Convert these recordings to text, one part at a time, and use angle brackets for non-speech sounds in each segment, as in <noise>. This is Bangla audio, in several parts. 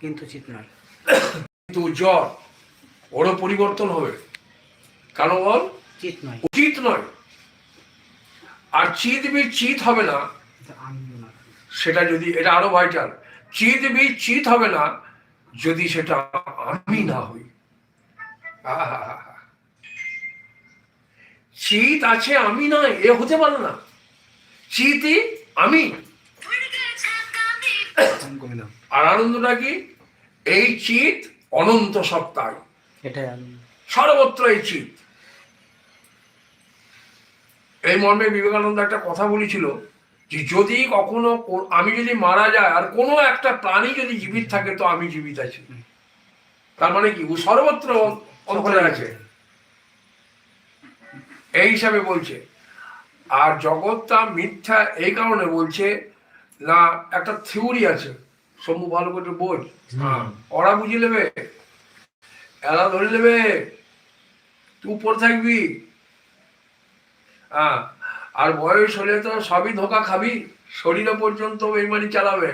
কিন্তু চিত নয়। কিন্তু জ্বর ওরও পরিবর্তন হবে। কেন বল? চিত নয়। উচিত নয়। আর চিত বি চিত হবে না না সেটা যদি এটা আরও ভাইটাল চিত বি চিত হবে না যদি সেটা আমি না হই। চিত আছে আমি নয় এ হতে পারে না। চিতই আমি। <coughs> আর আনন্দটা কি? এই চিত অনন্ত সত্তায়। এটাই সর্বত্র এই চিত এই মর্মে বিবেকানন্দ একটা কথা বলেছিল যে যদি কখনো আমি যদি মারা যায় আর কোনো একটা প্রাণী যদি জীবিত থাকে তো আমি জীবিত আছি। তার মানে কি? ও সর্বত্র অন্তরে আছে। এই হিসাবে বলছে। আর জগৎটা মিথ্যা এই কারণে বলছে না একটা থিওরি আছে। সম্ভব ভালো করে বোঝ ওরা বুঝে নেবে। এরা ধরে নেবে। তুই উপর থাকবি। হ্যাঁ আর বয়স হলে তো সবই ধোকা খাবি। শরীরে পর্যন্ত বেমানি চালাবে।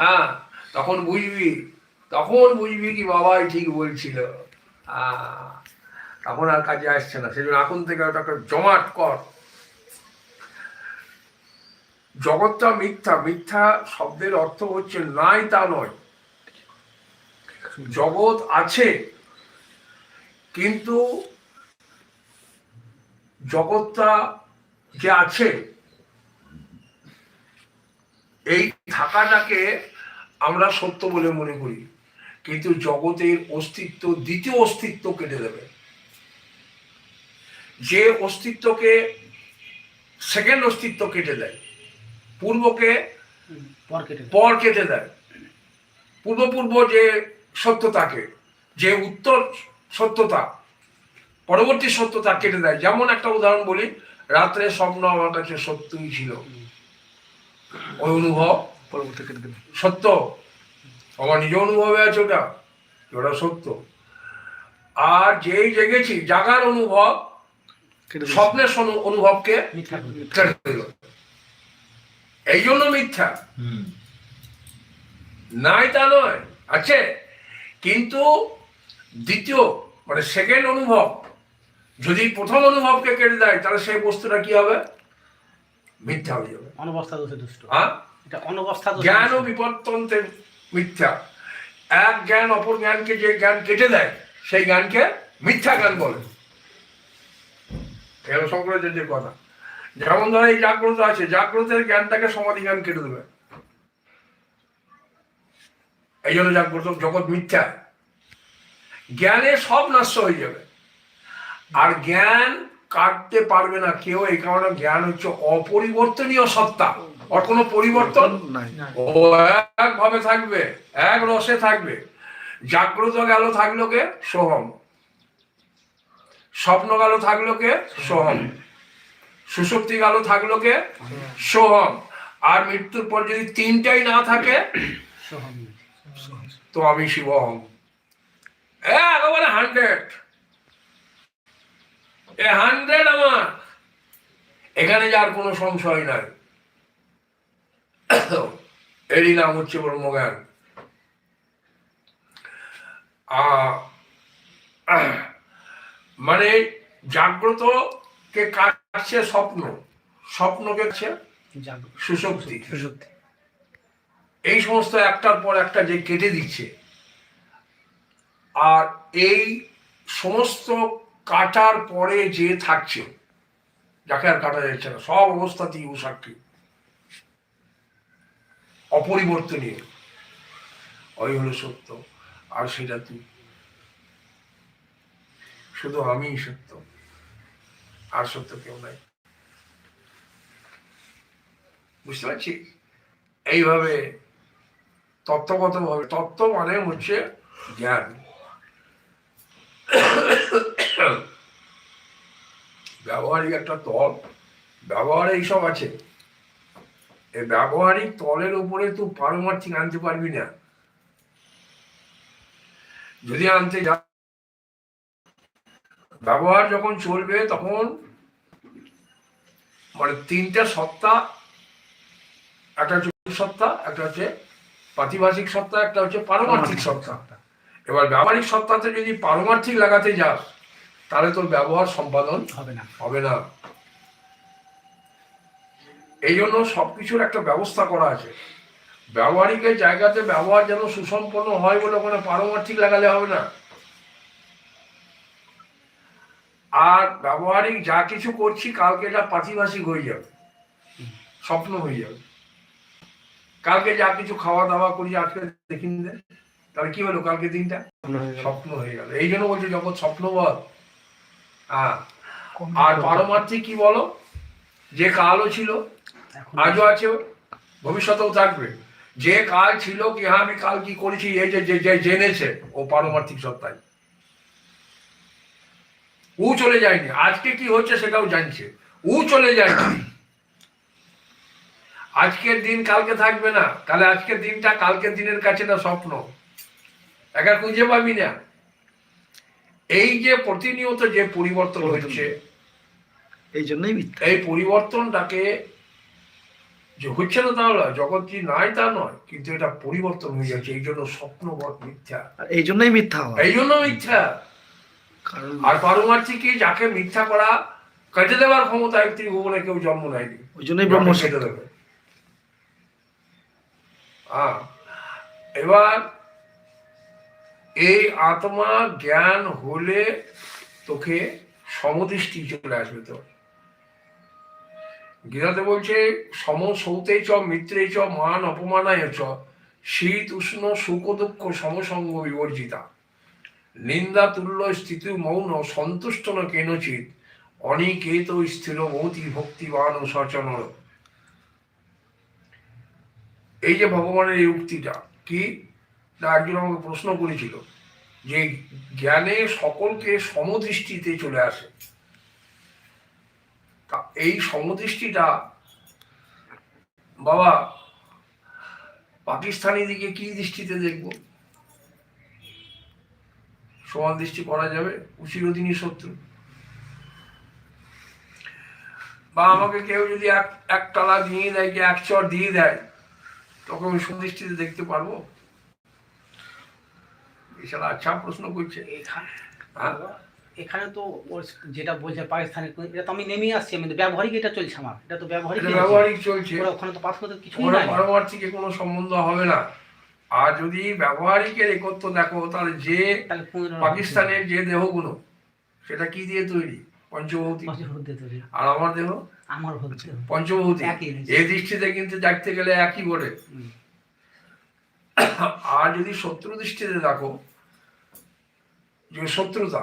হ্যাঁ তখন বুঝবি। তখন বুঝবি কি বাবাই ঠিক বলছিল। তখন আর কাজে আসছে না। সেজন্য এখন থেকে ওটাকে জমাট কর। জগৎটা মিথ্যা মিথ্যা শব্দের অর্থ হচ্ছে নাই তা নয়। জগৎ আছে, কিন্তু জগৎটা যে আছে, এই থাকাটাকে আমরা সত্য বলে মনে করি। কিন্তু জগতের অস্তিত্ব দ্বিতীয় অস্তিত্ব কেটে দেবে। যে অস্তিত্বকে সেকেন্ড অস্তিত্ব কেটে দেয় পূর্বকে পর কেটে দেয়। পূর্ব পূর্ব যে সত্যতাকে যে উত্তর সত্যতা পরবর্তী সত্যতা কেটে দেয়। যেমন একটা উদাহরণ বলি রাত্রে স্বপ্ন আমার কাছে সত্যই ছিল। ওই অনুভব পরবর্তী কেটে দেবে। সত্য? আমার নিজ অনুভবে আছে ওটা ওটা সত্য। আর যেই জেগেছি জাগার অনুভব স্বপ্নের অনুভবকে মিথ্যা করে দিবে। ছেড়ে দিল এই জন্য মিথ্যা। নাই তা নয়। আছে। কিন্তু দ্বিতীয় মানে সেকেন্ড অনুভব যদি প্রথম অনুভবকে কেটে দেয় তাহলে সেই বস্তুটা কি হবে? মিথ্যা হয়ে যাবে। অনবস্থা দোষে দুষ্ট। হ্যাঁ এটা অনবস্থা জ্ঞান ও দুষ্ট। বিপত্তন্ত্রের মিথ্যা। এক জ্ঞান অপর জ্ঞানকে যে জ্ঞান কেটে দেয় সেই জ্ঞানকে মিথ্যা জ্ঞান বলে। শঙ্করাচার্যের কথা? যেমন ধরো এই জাগ্রত আছে জাগ্রতের জ্ঞানটাকে সমাধি জ্ঞান কেটে দেবে। এই জন্য জাগ্রত জগৎ মিথ্যা। জ্ঞানে সব নষ্ট হয়ে যাবে। আর জ্ঞান কাটতে পারবে না কেউ এই কারণে জ্ঞান হচ্ছে অপরিবর্তনীয় সত্তা। ওর কোনো পরিবর্তন নাই। ও একভাবে থাকবে এক রসে থাকবে। জাগ্রত গেল থাকল কে? সোহম। স্বপ্ন গেল থাকল কে? সোহম। সুষুপ্তি গেল থাকল কে? সোহম। আর মৃত্যুর পর যদি তিনটাই না থাকে, তো আমি শিবহম একেবারে হান্ড্রেড। এ, হান্ড্রেড আমার। এখানে যার কোনো সংশয় নাই। এরই নাম হচ্ছে ব্রহ্মজ্ঞান। মানে জাগ্রত কে কাটছে স্বপ্ন। স্বপ্নকে কাটছে সুশক্তি। সুশক্তি এই সমস্ত একটার পর একটা যে কেটে দিচ্ছে, আর এই সমস্ত কাটার পরে যে থাকছে, যাকে আর কাটা যাচ্ছে না, সব অবস্থাতেই ও সাক্ষী অপরিবর্তনীয়। ওই হলো সত্য। আর সেটা তুই। শুধু আমিই সত্য। আর সত্য কেউ নাই। বুঝতে পারছি? এইভাবে তত্ত্বগতভাবে, তত্ত্ব মানে হচ্ছে জ্ঞান। ব্যবহারিক একটা তল। ব্যবহারে এইসব আছে। এই ব্যবহারিক তলের উপরে তুই পারমার্থিক আনতে পারবি না। যদি আনতে যা ব্যবহার যখন চলবে তখন মানে তিনটা সত্তা একটা হচ্ছে সত্তা একটা হচ্ছে প্রাতিভাষিক সত্তা একটা হচ্ছে পারমার্থিক সত্তা। এবার ব্যবহারিক সত্তাতে যদি পারমার্থিক লাগাতে যাস তাহলে তোর ব্যবহার সম্পাদন হবে না। হবে না। এই জন্য সবকিছুর একটা ব্যবস্থা করা আছে। ব্যবহারিকের জায়গাতে ব্যবহার যেন সুসম্পন্ন হয় বলে ওখানে পারমার্থিক লাগালে হবে না। আর ব্যবহারিক যা কিছু করছি কালকে এটা পাতিভাষিক হয়ে যাবে। স্বপ্ন হয়ে যাবে। কালকে যা কিছু খাওয়া দাওয়া করি আজকে দেখিন তাহলে কি হলো কালকে দিনটা? স্বপ্ন হয়ে গেল। এই জন্য বলছে জগৎ স্বপ্ন বল। হ্যাঁ। আর পারমার্থিক কি বলো? যে কালও ছিল আজও আছে ভবিষ্যতেও থাকবে। যে কাল ছিল কি হ্যাঁ আমি কাল কি করেছি এই যে জেনেছে ও পারমার্থিক সত্তাই ও চলে যায়নি। আজকে কি হচ্ছে সেটাও জানছে। ও চলে যায়নি। আজকের দিন কালকে থাকবে না। তাহলে আজকের দিনটা কালকের দিনের কাছে না স্বপ্ন? একা খুঁজে পাবি না। এই যে প্রতিনিয়ত যে পরিবর্তন হচ্ছে এই জন্যই এই পরিবর্তনটাকে যে হচ্ছে না তাহলে জগৎ কি নাই তা নয় কিন্তু এটা পরিবর্তন হয়ে যাচ্ছে। এই জন্য স্বপ্নবৎ মিথ্যা। এই জন্যই মিথ্যা এই জন্য মিথ্যা। আর পারমার্থিক যাকে মিথ্যা করা কেটে দেওয়ার ক্ষমতা এক ত্রিভুবনে কেউ জন্ম নেয়নি। ওই জন্যই ব্রহ্ম কেটে দেবে। এবার এই আত্মা জ্ঞান হলে তোকে সমদৃষ্টি চলে আসবে তো গীতাতে বলছে সম সৌতে চ মিত্রে চ মান অপমানায় চ শীত উষ্ণ সুখ দুঃখ সমসঙ্গ বিবর্জিতা। নিন্দা তুল্য স্থিতি মৌন, সন্তুষ্ট ন কেনচিত অনিকেত স্থির মৌতি ভক্তিবান ও সচনর। এই যে ভগবানের এই উক্তিটা, কি? না একজন আমাকে প্রশ্ন করেছিল যে জ্ঞানে সকলকে সমদৃষ্টিতে চলে আসে। তা এই সমদৃষ্টিটা বাবা, পাকিস্তানি দিকে কি দৃষ্টিতে দেখব? সমান দৃষ্টি করা যাবে চিরদিনই শত্রু। বা আমাকে কেউ যদি এক এক দিয়ে দেয় কি এক চর দিয়ে দেয় তখন সুদৃষ্টিতে দেখতে পারব? এছাড়া আচ্ছা প্রশ্ন করছে। এখানে হ্যাঁ? এখানে তো ওর যেটা বলছে পাকিস্তানি এটা তো আমি নেমে আসছি আমি ব্যবহারিক এটা চলছে আমার। এটা তো ব্যবহারিক ব্যবহারিক চলছে। ওখানে তো পার্থক্য নাই। পারমার্থিকে কোনো সম্বন্ধ হবে না। আর যদি ব্যবহারিকের একত্র দেখো তাহলে যে পাকিস্তানের যে দেহগুলো সেটা কি দিয়ে তৈরি? তৈরি। আর আমার দেহ? আমার জিনিস। এই দৃষ্টিতে কিন্তু দেখতে গেলে একই বলে আর যদি শত্রু দৃষ্টিতে দেখো যে শত্রুতা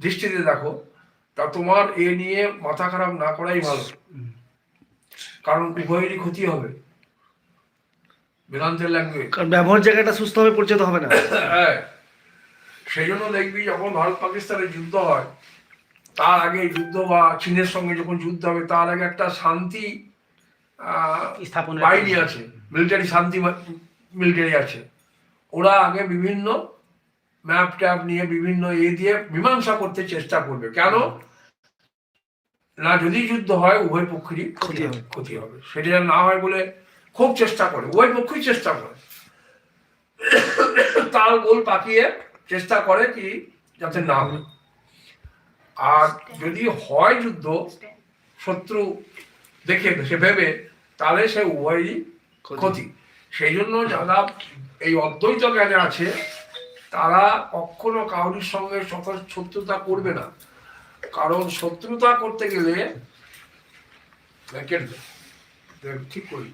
দৃষ্টিতে দেখো তা তোমার এ নিয়ে মাথা খারাপ না করাই ভালো। কারণ উভয়েরই ক্ষতি হবে। বেদান্তের ল্যাঙ্গুয়েজ কারণ ব্যবহার জায়গাটা সুস্থভাবে পরিচিত হবে না। <coughs> হ্যাঁ। সেই জন্য দেখবি যখন ভারত পাকিস্তানের যুদ্ধ হয় তার আগে যুদ্ধ বা চীনের সঙ্গে যখন যুদ্ধ হবে তার আগে একটা শান্তি আহ, স্থাপনের বাহিনী আছে মিলিটারি শান্তি মিলিটারি আছে। ওরা আগে বিভিন্ন ম্যাপ ট্যাপ নিয়ে বিভিন্ন এ দিয়ে মীমাংসা করতে চেষ্টা করবে। কেন? না যদি যুদ্ধ হয় উভয় পক্ষেরই ক্ষতি হবে। ক্ষতি হবে। সেটা না হয় বলে খুব চেষ্টা করে উভয় পক্ষই চেষ্টা করে। তাল গোল পাকিয়ে চেষ্টা করে কি যাতে না হয়। আর যদি হয় যুদ্ধ শত্রু দেখে সে ভেবে তাহলে সে উভয়ই ক্ষতি। সেই জন্য যারা এই অদ্বৈত জ্ঞানে আছে তারা কখনো কাউরির সঙ্গে শত- শত্রুতা করবে না। কারণ শত্রুতা করতে গেলে ঠিক করি।